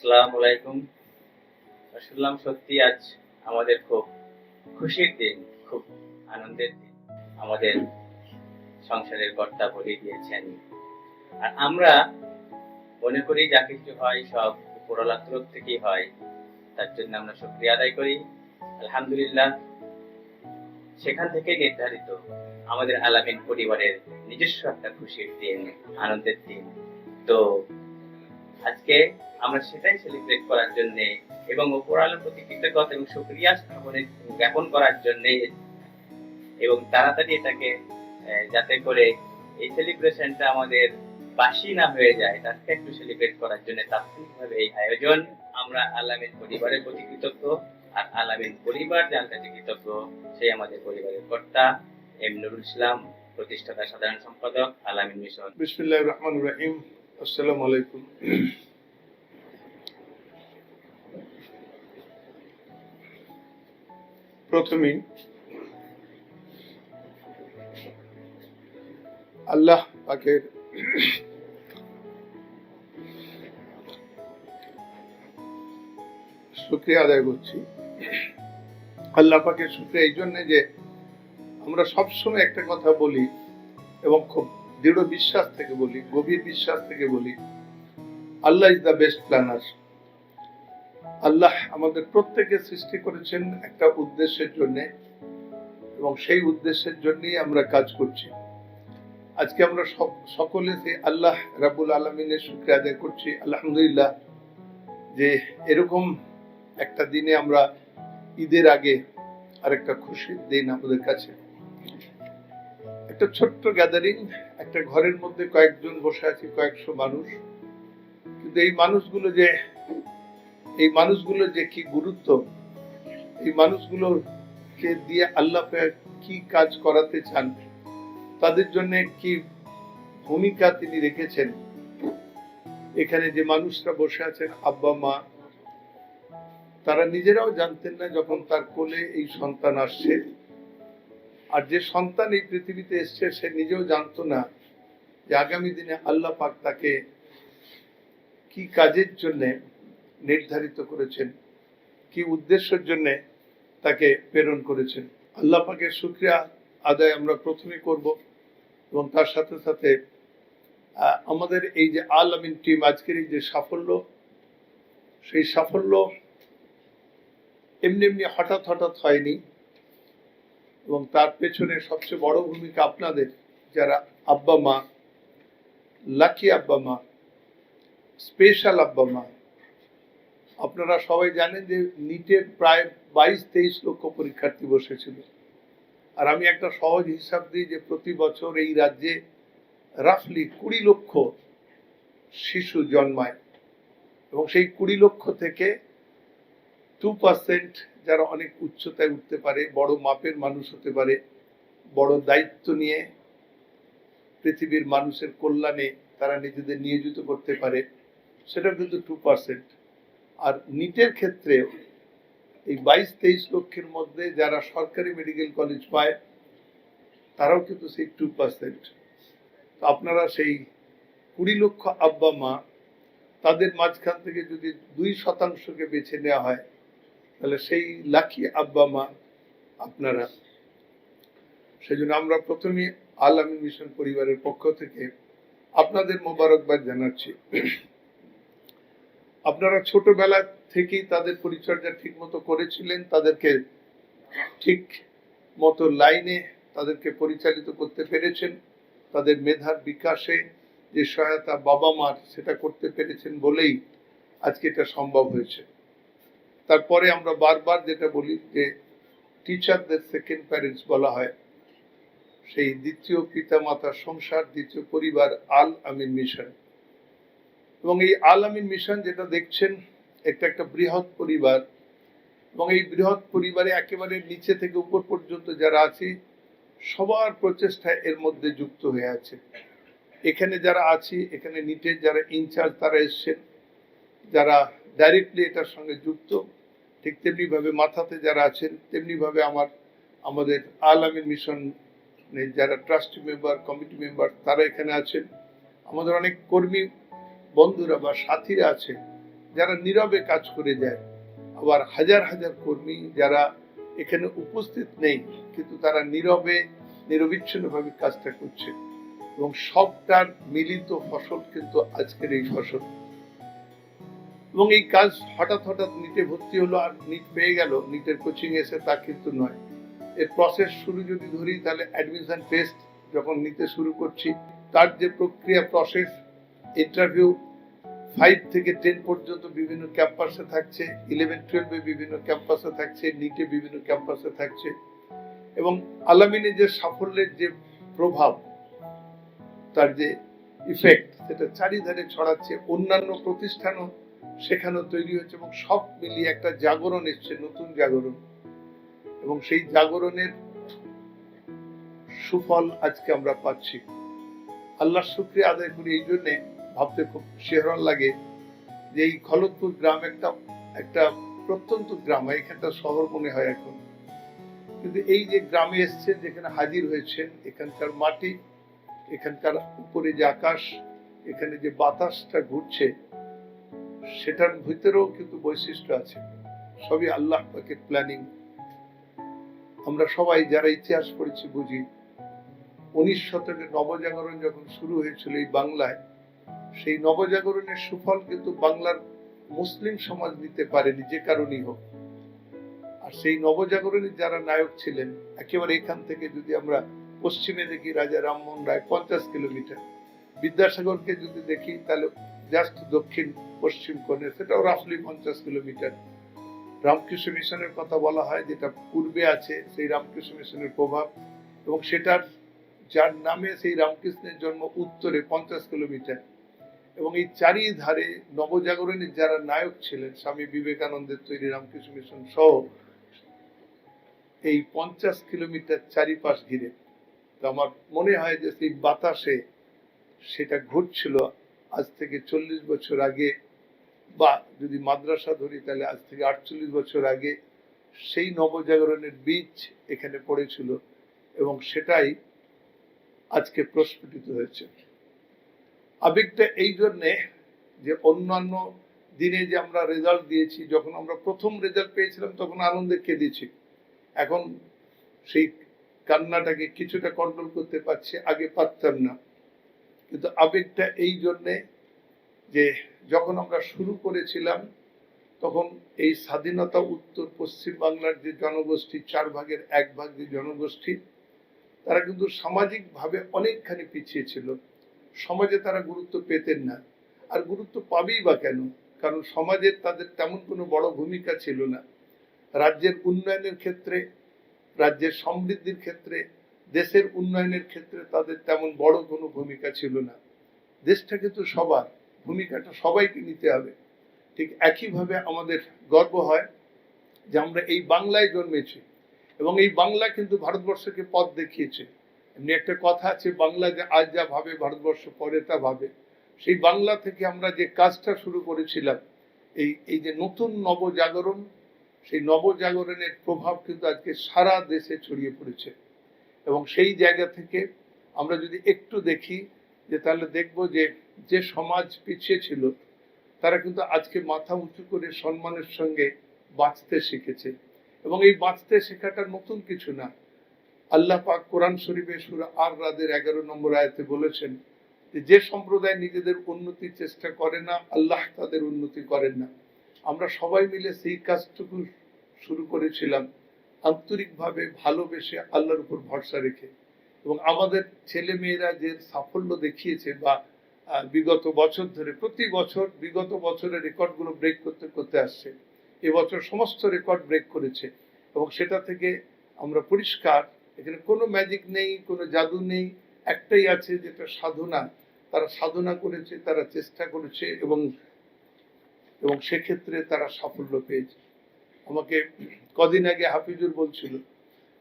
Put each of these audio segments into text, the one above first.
আসসালামু আলাইকুম। শুনলাম সত্যি আজ আমাদের খুব খুশির দিন, খুব আনন্দের দিন। আমাদের সংসারের কর্তা বলে দিয়েছেন। আর আমরা মনে করি যা কিছু হয় সব উপরওয়ালার তরফ থেকেই হয়। তার জন্য আমরা শুক্রিয়া আদায় করি। আলহামদুলিল্লাহ, সেখান থেকে নির্ধারিত আমাদের আলামিন পরিবারের নিজস্ব একটা খুশির দিন, আনন্দের দিন। তো আজকে আমরা সেটাই সেলিব্রেট করার জন্য এবং ওপরালের প্রতি কৃতজ্ঞতা এবং সুক্রিয়া স্থাপনের জ্ঞাপন করার জন্য এবং তাড়াতাড়ি এটাকে যাতে করে এই সেলিব্রেশনটা আমাদের বাসি না হয়ে যায়, তাকে একটু সেলিব্রেট করার জন্য তাৎক্ষণিকভাবে এই আয়োজন আমরা আলামিন পরিবারের প্রতি কৃতজ্ঞ আর আলামিন পরিবার যার কাছে কৃতজ্ঞ সেই আমাদের পরিবারের কর্তা এম নুরুল ইসলাম, প্রতিষ্ঠাতা সাধারণ সম্পাদক আলামিন মিশন। বিসমিল্লাহ রহমান রহিম। আসসালামু আলাইকুম। প্রথমেই আল্লাহ পাকের শুক্রিয়া আদায় করছি। আল্লাহ পাকের শুক্রিয়া এই জন্য যে আমরা সবসময় একটা কথা বলি এবং খুব দৃঢ় বিশ্বাস থেকে বলি, গভীর বিশ্বাস থেকে বলি, আল্লাহ ইজ দ্য বেস্ট প্ল্যানার আল্লাহ আমাদের প্রত্যেকে সৃষ্টি করেছেন একটা উদ্দেশ্যের জন্য এবং সেই উদ্দেশ্যের জন্যই আমরা কাজ করছি। আজকে আমরা সক- সকলে সেই আল্লাহ রাবুল আলমিনের শুক্রিয়া আদায় করছি, আলহামদুলিল্লাহ, যে এরকম একটা দিনে আমরা ঈদের আগে আরেকটা খুশির দিন আমাদের কাছে। একটা ছোট্ট গ্যাদারিং একটা ঘরের মধ্যে কয়েকজন বসে আছে, কয়েকশো মানুষ। কিন্তু এই মানুষগুলো যে, এই মানুষগুলো যে কি গুরুত্ব, এই মানুষগুলোকে দিয়ে আল্লাহ কি কাজ করাতে চান, তাদের জন্য কি ভূমিকা তিনি রেখেছেন? এখানে যে মানুষরা বসে আছেন, আব্বা, মা, তারা নিজেরাও জানতেন না যখন তার কোলে এই সন্তান আসছে। আর যে সন্তান এই পৃথিবীতে এসছে, সে নিজেও জানতো না যে আগামী দিনে আল্লাহ পাক তাকে কি কাজের জন্য নির্ধারিত করেছেন, কি উদ্দেশ্যের জন্য তাকে প্রেরণ করেছেন। আল্লাহ পাকের শুক্রিয়া আদায় আমরা প্রথমে করব এবং তার সাথে সাথে আমাদের এই যে আল আমিন টিম আজকের এই যে সাফল্য, সেই সাফল্য এমনি এমনি হঠাৎ হঠাৎ হয়নি। এবং তার পেছনে সবচেয়ে বড় ভূমিকা আপনাদের, যারা আব্বা মা, লাকি আব্বা মা স্পেশাল আব্বা মা। আপনারা সবাই জানেন যে নিটের প্রায় বাইশ, তেইশ লক্ষ পরীক্ষার্থী বসেছিল। আর আমি একটা সহজ হিসাব দিই যে প্রতি বছর এই রাজ্যে রাফলি কুড়ি লক্ষ শিশু জন্মায়। এবং সেই কুড়ি লক্ষ থেকে টু পার্সেন্ট যারা অনেক উচ্চতায় উঠতে পারে, বড় মাপের মানুষ হতে পারে, বড় দায়িত্ব নিয়ে পৃথিবীর মানুষের কল্যাণে তারা নিজেদের নিয়োজিত করতে পারে সেটা কিন্তু টু পার্সেন্ট আর নিটের ক্ষেত্রে এই বাইশ তেইশ লক্ষের মধ্যে যারা সরকারি মেডিকেল কলেজ পায়, তারাও কিন্তু সেই টু পার্সেন্ট তো আপনারা সেই কুড়ি লক্ষ আব্বা মা তাদের মাঝখান থেকে যদি দুই শতাংশকে বেছে নেওয়া হয় তাহলে সেই লাখি আব্বা মা আপনারা। সেজন্য আমরা প্রথমে আল আমিন মিশন পরিবারের পক্ষ থেকে আপনাদের মোবারকবাদ জানাচ্ছি। আপনারা ছোটবেলা থেকেই তাদের পরিচর্যা ঠিক মতো করেছিলেন, তাদেরকে ঠিক মতো লাইনে তাদেরকে পরিচালিত করতে পেরেছেন, তাদের মেধার বিকাশে যে সহায়তা বাবা মার সেটা করতে পেরেছেন বলেই আজকে এটা সম্ভব হয়েছে। তারপরে আমরা বারবার যেটা বলি যে টিচারদের সেকেন্ড প্যারেন্টস বলা হয়। সেই দ্বিতীয় পিতা মাতার সংসার, দ্বিতীয় পরিবার, আল আমিন মিশন। এবং এই আল আমিন মিশন যেটা দেখছেন একটা একটা বৃহৎ পরিবার। এবং এই বৃহৎ পরিবারে একেবারে নিচে থেকে উপর পর্যন্ত যারা আছে, সবার প্রচেষ্টা এর মধ্যে যুক্ত হয়ে আছে। এখানে যারা আছি, এখানে নিটের যারা ইনচার্জ তারা এসছেন। যারা ডাইরেক্টলি এটার সঙ্গে যুক্ত। ঠিক তেমনি ভাবে মাথাতে যারা আছেন তেমনি ভাবে আমার, আমাদের আল আমিন মিশন যারা ট্রাস্টি মেম্বার কমিটি মেম্বার তারা এখানে আছেন। আমাদের অনেক কর্মী বন্ধুরা বা সাথীরা আছে যারা নীরবে কাজ করে যায়। আবার হাজার হাজার কর্মী যারা এখানে উপস্থিত নেই, কিন্তু তারা নীরবে, নিরবিচ্ছিন্নভাবে কাজটা করছে। এবং সবটার মিলিত ফসল কিন্তু আজকের এই ফসল। এবং এই কাজ হঠাৎ হঠাৎ নিটে ভর্তি হলো আর নিট পেয়ে গেল। নিটের কোচিং এসে তা কিন্তু নয়। এর প্রসেস শুরু যদি ধরি, তাহলে অ্যাডমিশন টেস্ট যখন নিতে শুরু করছি, তার যে প্রক্রিয়া প্রসেস ইন্টারভিউ ফাইভ থেকে টেন পর্যন্ত বিভিন্ন ক্যাম্পাসে থাকছে ইলেভেন টুয়েলভে বিভিন্ন ক্যাম্পাসে থাকছে নিটে বিভিন্ন ক্যাম্পাসে থাকছে। এবং আলামিনে যে সাফল্যের যে প্রভাব, তার যে ইফেক্ট সেটা চারিধারে ছড়াচ্ছে। অন্যান্য প্রতিষ্ঠানও সেখানেও তৈরি হচ্ছে এবং সব মিলিয়ে একটা জাগরণ এসছে, নতুন জাগরণ। এবং সেই জাগরণের সুফল আজকে আমরা পাচ্ছি। আল্লাহ শুক্রিয়া আদায় করি এই জন্যে ভাবতে খুব শিহরণ লাগে যে এই খলতপুর গ্রাম একটা একটা প্রত্যন্ত গ্রাম হয় এখানটা শহর মনে হয় এখন। কিন্তু এই যে গ্রামে এসছেন, যেখানে হাজির হয়েছেন, এখানকার মাটি, এখানকার উপরে যে আকাশ, এখানে যে বাতাসটা ঘুরছে সেটার ভিতরেও কিন্তু বৈশিষ্ট্য আছে। সবই আল্লাহ পাকের প্ল্যানিং আমরা সবাই যারা ইতিহাস পড়েছি বুঝি। উনিশ শতকের নবজাগরণ যখন শুরু হয়েছিল এই বাংলায়, সেই নবজাগরণের সুফল কিন্তু বাংলার মুসলিম সমাজ নিতে পারেনি, যে কারণেই হোক। আর সেই নবজাগরণের যারা নায়ক ছিলেন, একেবারে এখান থেকে যদি আমরা পশ্চিমে দেখি রাজা রামমোহন রায় পঞ্চাশ কিলোমিটার, বিদ্যাসাগরকে যদি দেখি, তাহলে জাস্ট দক্ষিণ, পশ্চিম কোণে, সেটাও রাফলি পঞ্চাশ কিলোমিটার রামকৃষ্ণ মিশনের কথা বলা হয়, যেটা পূর্বে আছে, সেই রামকৃষ্ণ মিশনের প্রভাব। এবং সেটার, যার নামে সেই রামকৃষ্ণের জন্ম উত্তরে পঞ্চাশ কিলোমিটার এবং এই চারিধারে নবজাগরণের যারা নায়ক ছিলেন, স্বামী বিবেকানন্দের তৈরি রামকৃষ্ণ মিশন সহ, এই পঞ্চাশ কিলোমিটার চারিপাশ ঘিরে। তো আমার মনে হয় যে সেই বাতাসে সেটা ঘুরছিল আজ থেকে চল্লিশ বছর আগে, বা যদি মাদ্রাসা ধরি তাহলে আজ থেকে আটচল্লিশ বছর আগে, সেই নবজাগরণের বীজ এখানে পড়েছিল এবং সেটাই আজকে প্রস্ফুটিত হয়েছে। আবেগটা এই জন্যে যে অন্যান্য দিনে যে আমরা রেজাল্ট দিয়েছি, যখন আমরা প্রথম রেজাল্ট পেয়েছিলাম, তখন আনন্দে কেঁদেছি। এখন সেই কান্নাটাকে কিছুটা কন্ট্রোল করতে পারছি, আগে পারতাম না। কিন্তু আবেগটা এই জন্যে যে যখন আমরা শুরু করেছিলাম, তখন এই স্বাধীনতা উত্তর পশ্চিম বাংলার যে জনগোষ্ঠী, চার ভাগের এক ভাগ যে জনগোষ্ঠী, তারা কিন্তু সামাজিকভাবে অনেকখানি পিছিয়ে ছিল। সমাজে তারা গুরুত্ব পেতেন না। আর গুরুত্ব পাবেই বা কেন? কারণ সমাজের তাদের তেমন কোনো বড় ভূমিকা ছিল না। রাজ্যের উন্নয়নের ক্ষেত্রে, রাজ্যের সমৃদ্ধির ক্ষেত্রে দেশের উন্নয়নের ক্ষেত্রে তাদের তেমন বড় কোনো ভূমিকা ছিল না। দেশটা কিন্তু সবার ভূমিকাটা সবাইকে নিতে হবে। ঠিক একইভাবে আমাদের গর্ব হয় যে আমরা এই বাংলায় জন্মেছি এবং এই বাংলা কিন্তু ভারতবর্ষকে পথ দেখিয়েছে। এমনি একটা কথা আছে, বাংলা যে আজ যা ভাবে, ভারতবর্ষ পরে তা ভাবে। সেই বাংলা থেকে আমরা যে কাজটা শুরু করেছিলাম, এই এই যে নতুন নবজাগরণ, সেই নবজাগরণের প্রভাব কিন্তু আজকে সারা দেশে ছড়িয়ে পড়েছে। এবং সেই জায়গা থেকে আমরা যদি একটু দেখি, যে তাহলে দেখব যে যে সমাজ পিছিয়ে ছিল, তারা কিন্তু আজকে মাথা উঁচু করে সম্মানের সঙ্গে বাঁচতে শিখেছে। এবং এই বাঁচতে শেখাটা নতুন কিছু না। আল্লাহ পাক কোরআন শরীফে সুরা আর রাদের এগারো নম্বর আয়তে বলেছেন যে যে সম্প্রদায় নিজেদের উন্নতির চেষ্টা করে না, আল্লাহ তাদের উন্নতি করেন না। আমরা সবাই মিলে সেই কাজটুকু শুরু করেছিলাম। আন্তরিকভাবে ভালোবেসে আল্লাহর উপর ভরসা রেখে এবং আমাদের ছেলে মেয়েরা যে সাফল্য দেখিয়েছে বা বিগত বছর ধরে, প্রতি বছর বিগত বছরের রেকর্ডগুলো ব্রেক করতে করতে আসছে। এবছর সমস্ত রেকর্ড ব্রেক করেছে এবং সেটা থেকে আমরা পরিষ্কার, এখানে কোনো ম্যাজিক নেই, কোনো জাদু নেই, একটাই আছে যেটা সাধনা। তারা সাধনা করেছে, তারা চেষ্টা করেছে এবং এবং সেক্ষেত্রে তারা সাফল্য পেয়েছে। আমাকে কদিন আগে হাফিজুর বলছিল,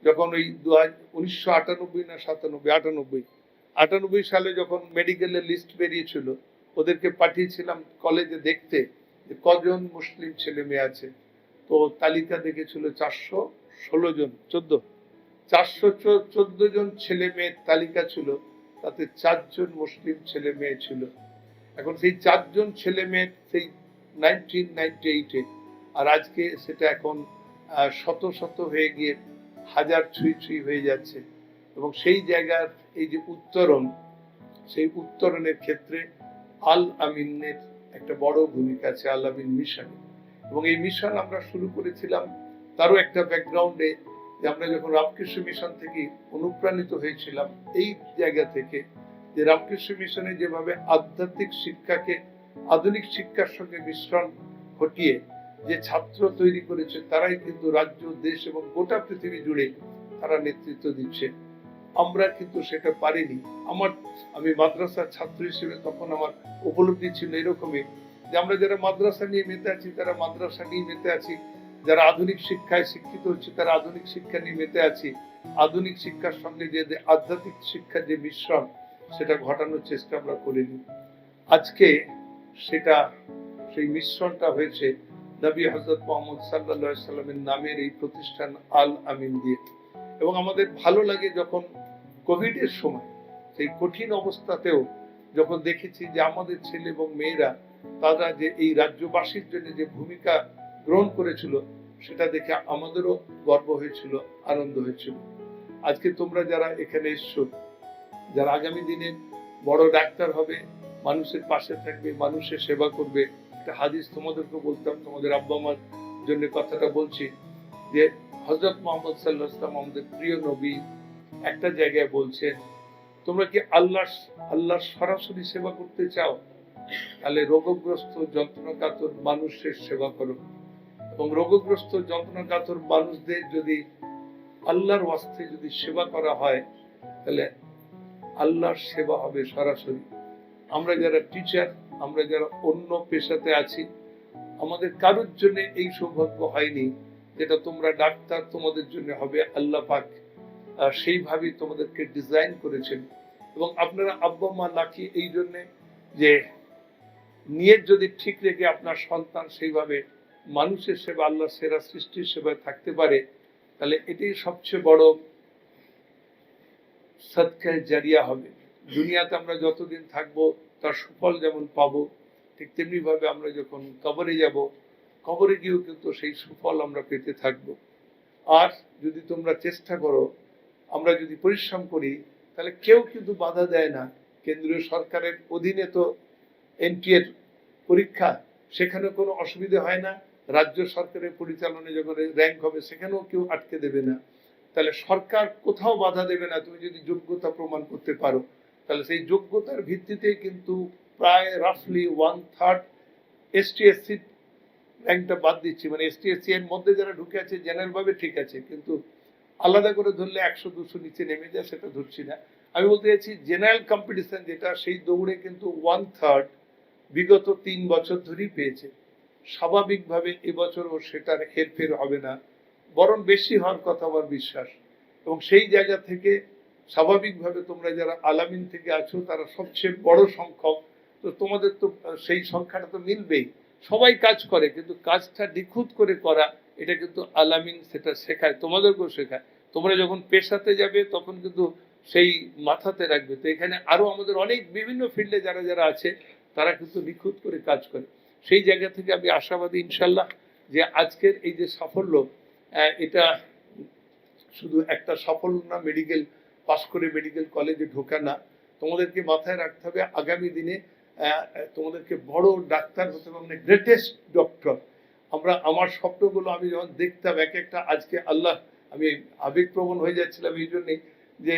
যখন ওই দু উনিশশো আটানব্বই না সাতানব্বই, আটানব্বই আটানব্বই সালে যখন মেডিকেলের লিস্ট বেরিয়েছিল, ওদেরকে পাঠিয়েছিলাম কলেজে দেখতে যে কজন মুসলিম ছেলে মেয়ে আছে। তো তালিকা দেখেছিল চারশো ষোলো জন, চোদ্দ। চারশো চোদ্দ জন ছেলে মেয়ের তালিকা ছিল, তাতে চারজন মুসলিম ছেলে মেয়ে ছিল। এখন সেই চারজন ছেলে মেয়ের সেই নাইনটিন নাইনটি এইটে আর আজকে সেটা এখন শত শত হয়ে গিয়ে হাজার ছুঁই ছুঁই হয়ে যাচ্ছে। এবং সেই জায়গার এই যে উত্তরণ, সেই উত্তরণের ক্ষেত্রে আল আমিনের একটা বড় ভূমিকা আছে, আল আমিন মিশন। এবং এই মিশন আমরা শুরু করেছিলাম তারও একটা ব্যাকগ্রাউন্ডে যে আমরা যখন রামকৃষ্ণ মিশন থেকে অনুপ্রাণিত হয়েছিলাম, এই জায়গা থেকে যে রামকৃষ্ণ মিশনে যেভাবে আধ্যাত্মিক শিক্ষাকে, আধুনিক শিক্ষার সঙ্গে মিশ্রণ ঘটিয়ে যে ছাত্র তৈরি করেছে তারাই কিন্তু রাজ্য, দেশ এবং গোটা পৃথিবী জুড়ে তারা নেতৃত্ব দিচ্ছে। আমরা কিন্তু সেটা পারিনি। আমার, আমি মাদ্রাসার ছাত্র হিসেবে তখন আমার উপলব্ধি ছিল এরকমই যে আমরা যারা মাদ্রাসা নিয়ে মেতে আছি, তারা মাদ্রাসা নিয়ে মেতে আছি। যারা আধুনিক শিক্ষায় শিক্ষিত হচ্ছে, তারা আধুনিক শিক্ষা নিয়ে মেতে আছি। আধুনিক শিক্ষার সঙ্গে যে আধ্যাত্মিক শিক্ষার যে মিশ্রণ, সেটা ঘটানোর চেষ্টা আমরা করিনি। আজকে সেটা, সেই মিশ্রণটা হয়েছে নবী হজরত মোহাম্মদ সাল্লাহ সাল্লামের নামের এই প্রতিষ্ঠান আল আমিন দিয়ে। এবং আমাদের ভালো লাগে যখন কোভিড এর সময়, সেই কঠিন অবস্থাতেও যখন দেখেছি যে আমাদের ছেলে এবং মেয়েরা, তারা যে এই রাজ্যবাসীর জন্য যে ভূমিকা গ্রহণ করেছিল, সেটা দেখে আমাদেরও গর্ব হয়েছিল, আনন্দ হয়েছিল। আজকে তোমরা যারা এখানে এসছো, যারা আগামী দিনে বড় ডাক্তার হবে, মানুষের পাশে থাকবে, মানুষের সেবা করবে একটা হাদিস তোমাদেরকে বলতাম তোমাদের আব্বা আমার জন্য কথাটা বলছি, যে হজরত মোহাম্মদ সাল্লাহ ইসলাম আমাদের প্রিয় নবী একটা জায়গায় বলছেন, তোমরা কি আল্লাহ আল্লাহর সরাসরি সেবা করতে চাও? তাহলে রোগগ্রস্ত যন্ত্রণাকাতর মানুষের সেবা করো। এবং রোগগ্রস্ত যন্ত্রণাকাতর মানুষদের যদি আল্লাহর ওয়াস্তে যদি সেবা করা হয়, তাহলে আল্লাহর সেবা হবে সরাসরি। আমরা যারা টিচার আমরা যারা অন্য পেশাতে আছি আমাদের কারোর জন্য এই সৌভাগ্য হয়নি যেটা তোমরা ডাক্তার তোমাদের জন্য হবে আল্লাহ পাক আহ, সেইভাবেই তোমাদেরকে ডিজাইন করেছেন। এবং আপনারা আব্বা মা লাকি এই জন্যে যে নিয়ত যদি ঠিক রেখে আপনার সন্তান সেইভাবে মানুষের সেবা আল্লাহ সেরা সৃষ্টির সেবায় থাকতে পারে তাহলে এটাই সবচেয়ে বড় সৎকায় জারিয়া হবে। দুনিয়াতে আমরা যতদিন থাকব তার সুফল যেমন পাব, ঠিক তেমনি ভাবে আমরা যখন কবরে যাব, কবরে গিয়েও কিন্তু সেই সুফল আমরা পেতে থাকব। আর যদি তোমরা চেষ্টা করো, আমরা যদি পরিশ্রম করি, তাহলে কেউ কিন্তু বাধা দেয় না। কেন্দ্রীয় সরকারের অধীনে তো এনটি এর পরীক্ষা সেখানে কোনো অসুবিধা হয় না। রাজ্য সরকারের পরিচালনায় যখন র্যাঙ্ক হবে, সেখানেও কেউ আটকে দেবে না। তাহলে সরকার কোথাও বাধা দেবে না, তুমি যদি যোগ্যতা প্রমাণ করতে পারো। তাহলে সেই যোগ্যতার ভিত্তিতে কিন্তু প্রায় রাফলি ওয়ান থার্ড এসটিএসসি র্যাঙ্কটা বাদ দিচ্ছি। মানে এসটিএসসি এর মধ্যে যারা ঢুকে আছে জেনারেল ভাবে ঠিক আছে, কিন্তু আলাদা করে ধরলে একশো দুশো নিচে নেমে যায়, সেটা ধরছি না। আমি বলতে চাইছি জেনারেল কম্পিটিশন যেটা, সেই দৌড়ে কিন্তু ওয়ান থার্ড বিগত তিন বছর ধরেই পেয়েছে। স্বাভাবিকভাবে এবছরও সেটার হেরফের হবে না, বরং বেশি হওয়ার কথা আমার বিশ্বাস। এবং সেই জায়গা থেকে স্বাভাবিকভাবে তোমরা যারা আলামিন থেকে আছো, তারা সবচেয়ে বড় সংখ্যক। তো তোমাদের তো সেই সংখ্যাটা তো মিলবেই। সবাই কাজ করে, কিন্তু কাজটা নিখুঁত করে করা, এটা কিন্তু আলামিন সেটা শেখায়, তোমাদেরকেও শেখায়। তোমরা যখন পেশাতে যাবে, তখন কিন্তু সেই মাথাতে রাখবে। তো এখানে আরও আমাদের অনেক বিভিন্ন ফিল্ডে যারা যারা আছে, তারা কিন্তু নিখুঁত করে কাজ করে। সেই জায়গা থেকে আমি আশাবাদী ইনশাল্লাহ যে আজকের এই যে সাফল্য এটা শুধু একটা সাফল্য না মেডিকেল পাশ করে মেডিকেল কলেজে ঢোকা না, তোমাদেরকে মাথায় রাখতে হবে আগামী দিনে তোমাদেরকে বড় ডাক্তার হতে হবে মানে গ্রেটেস্ট ডক্টর আমরা, আমার স্বপ্নগুলো আমি যখন দেখতাম, এক একটা আজকে আল্লাহ, আমি আবেগপ্রবণ হয়ে যাচ্ছিলাম এই জন্যেই যে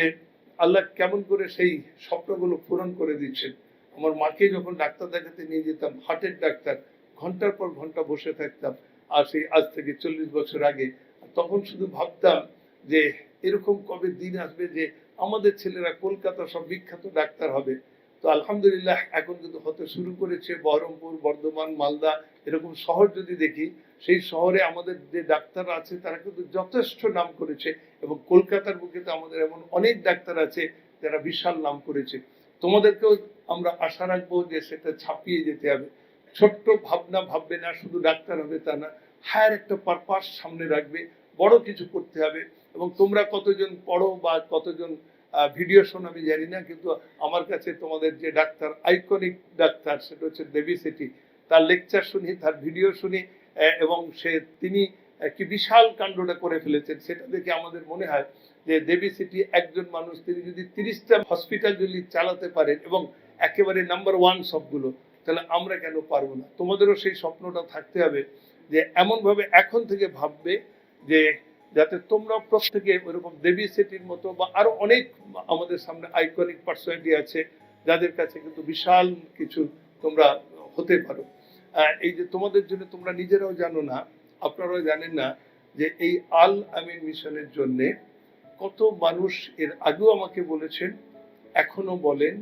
আল্লাহ কেমন করে সেই স্বপ্নগুলো পূরণ করে দিচ্ছেন। আমার মাকে যখন ডাক্তার দেখাতে নিয়ে যেতাম হার্টের ডাক্তার, ঘণ্টার পর ঘণ্টা বসে থাকতাম, আর সেই আজ থেকে চল্লিশ বছর আগে তখন শুধু ভাবতাম যে এরকম কবে দিন আসবে যে আমাদের ছেলেরা কলকাতা সব বিখ্যাত ডাক্তার হবে। তো আলহামদুলিল্লাহ এখন কিন্তু হতে শুরু করেছে বহরমপুর, বর্ধমান, মালদা, এরকম শহর যদি দেখি, সেই শহরে আমাদের যে ডাক্তার আছে, তারা কিন্তু যথেষ্ট নাম করেছে এবং কলকাতার বুকে তো আমাদের এমন অনেক ডাক্তার আছে, যারা বিশাল নাম করেছে। তোমাদেরকেও আমরা আশা রাখব যে সেটা ছাপিয়ে যেতে হবে। ছোট্ট ভাবনা ভাববে না, শুধু ডাক্তার হবে তা না, হায়ার একটা পারপাস সামনে রাখবে, বড় কিছু করতে হবে। এবং তোমরা কতজন পড়ো বা কতজন ভিডিও শোন আমি জানি না, কিন্তু আমার কাছে তোমাদের যে ডাক্তার আইকনিক ডাক্তার, সেটা হচ্ছে দেবী সেটি। তার লেকচার শুনি, তার ভিডিও শুনি এবং সে, তিনি কি বিশাল কাণ্ডটা করে ফেলেছেন, সেটা দেখে আমাদের মনে হয় যে দেবী সিটি একজন মানুষ, তিনি যদি তিরিশটা হসপিটাল যদি চালাতে পারেন এবং একেবারে নাম্বার ওয়ান সবগুলো, তাহলে আমরা কেন পারব না? তোমাদেরও সেই স্বপ্নটা থাকতে হবে যে এমনভাবে এখন থেকে ভাববে যে যাতে তোমরা প্রত্যেকে ওরকম দেবী সেটির মতো বা আরও অনেক আমাদের সামনে আইকনিক পার্সোনালিটি আছে যাদের কাছে কিন্তু বিশাল কিছু তোমরা হতে পারো। এই যে তোমাদের জন্য তোমরা নিজেরাও জানো না, আপনারাও জানেন না যে এই আল আমিন মিশনের জন্য কত মানুষ এর আগেও আমাকে বলেছেন, এখনও বলেন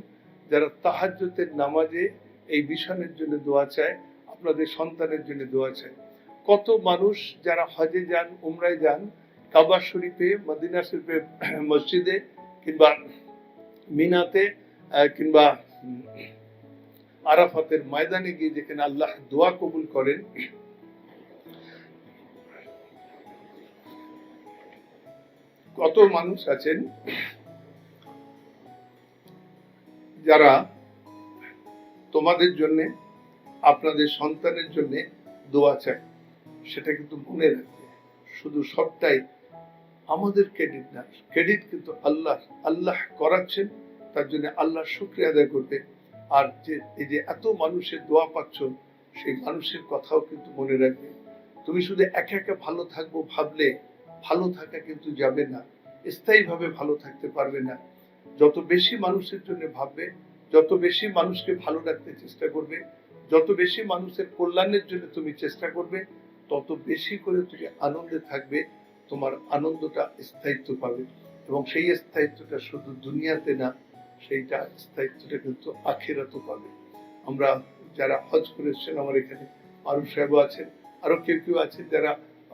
যারা তাহাজ্জুদের নামাজে এই মিশনের জন্য দোয়া চায়, আপনাদের সন্তানের জন্য দোয়া চায়। কত মানুষ যারা হজে যান, উমরায় যান কাবা শরীফে, মদিনা শরীফে, মসজিদে কিংবা মিনাতে কিংবা আরাফাতের ময়দানে গিয়ে যেখানে আল্লাহ দোয়া কবুল করেন। কত মানুষ আছেন যারা তোমাদের জন্য, আপনাদের সন্তানের জন্য দোয়া চায়, সেটা কিন্তু মনে রাখবে। শুধু সবটাই আমাদের ক্রেডিট না, ক্রেডিট কিন্তু আল্লাহ আল্লাহ করাচ্ছেন, তার জন্য আল্লাহ শুক্রিয়া আদায় করবে। আর যে, এই যে এত মানুষের দোয়া পাচ্ছ সেই মানুষের কথাও কিন্তু মনে রাখবে। তুমি শুধু একা একা ভালো থাকব ভাবলে, ভালো থাকা কিন্তু যাবে না, স্থায়ীভাবে ভালো থাকতে পারবে না। যত বেশি মানুষের জন্য ভাববে, যত বেশি মানুষকে ভালো রাখতে চেষ্টা করবে, যত বেশি মানুষের কল্যাণের জন্য তুমি চেষ্টা করবে, তত বেশি করে তুমি আনন্দে থাকবে তোমার আনন্দটা স্থায়িত্ব পাবে এবং সেই স্থায়িত্বটা শুধু দুনিয়াতে না, সেইটা স্থায়িত্বটা কিন্তু আখেরাতও পাবে। আমরা যারা হজ করে এসছেন আমার এখানে আরু সাহেব আছেন আরও কেউ কেউ আছেন যারা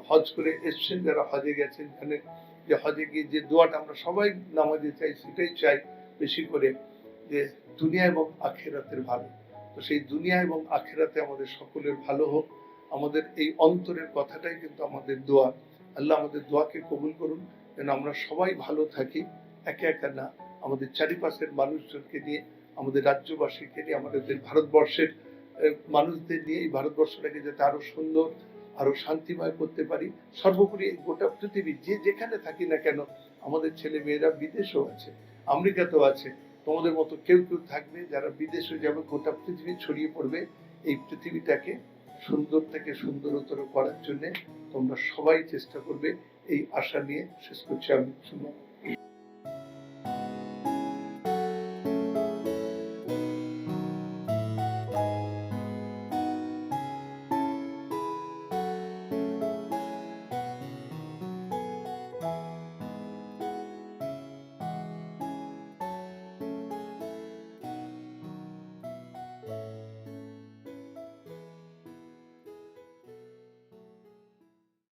হজ করে এসছেন, যারা হজে গেছেন, জানেন যে হজে গিয়ে যে দোয়াটা আমরা সবাই নামাজে চাই, সেটাই চাই বেশি করে, যে দুনিয়া এবং আখেরাতের ভালো। তো সেই দুনিয়া এবং আখেরাতে আমাদের সকলের ভালো হোক, আমাদের এই অন্তরের কথাটাই কিন্তু আমাদের দোয়া। আল্লাহ আমাদের দোয়াকে কবুল করুন, যেন আমরা সবাই ভালো থাকি, একে একা না, আমাদের চারিপাশের মানুষজনকে নিয়ে, আমাদের রাজ্যবাসীকে নিয়ে, আমাদের ভারতবর্ষের মানুষদের নিয়ে এই ভারতবর্ষটাকে যাতে আরও সুন্দর, আরও শান্তিময় করতে পারি। সর্বোপরি গোটা পৃথিবী, যে যেখানে থাকি না কেন, আমাদের ছেলে মেয়েরা বিদেশেও আছে, আমেরিকাতেও আছে, তোমাদের মতো কেউ কেউ থাকবে যারা বিদেশে যাবে, গোটা পৃথিবী ছড়িয়ে পড়বে, এই পৃথিবীটাকে সুন্দর থেকে সুন্দরতর করার জন্য তোমরা সবাই চেষ্টা করবে। এই আশা নিয়ে শেষ করছি আমি।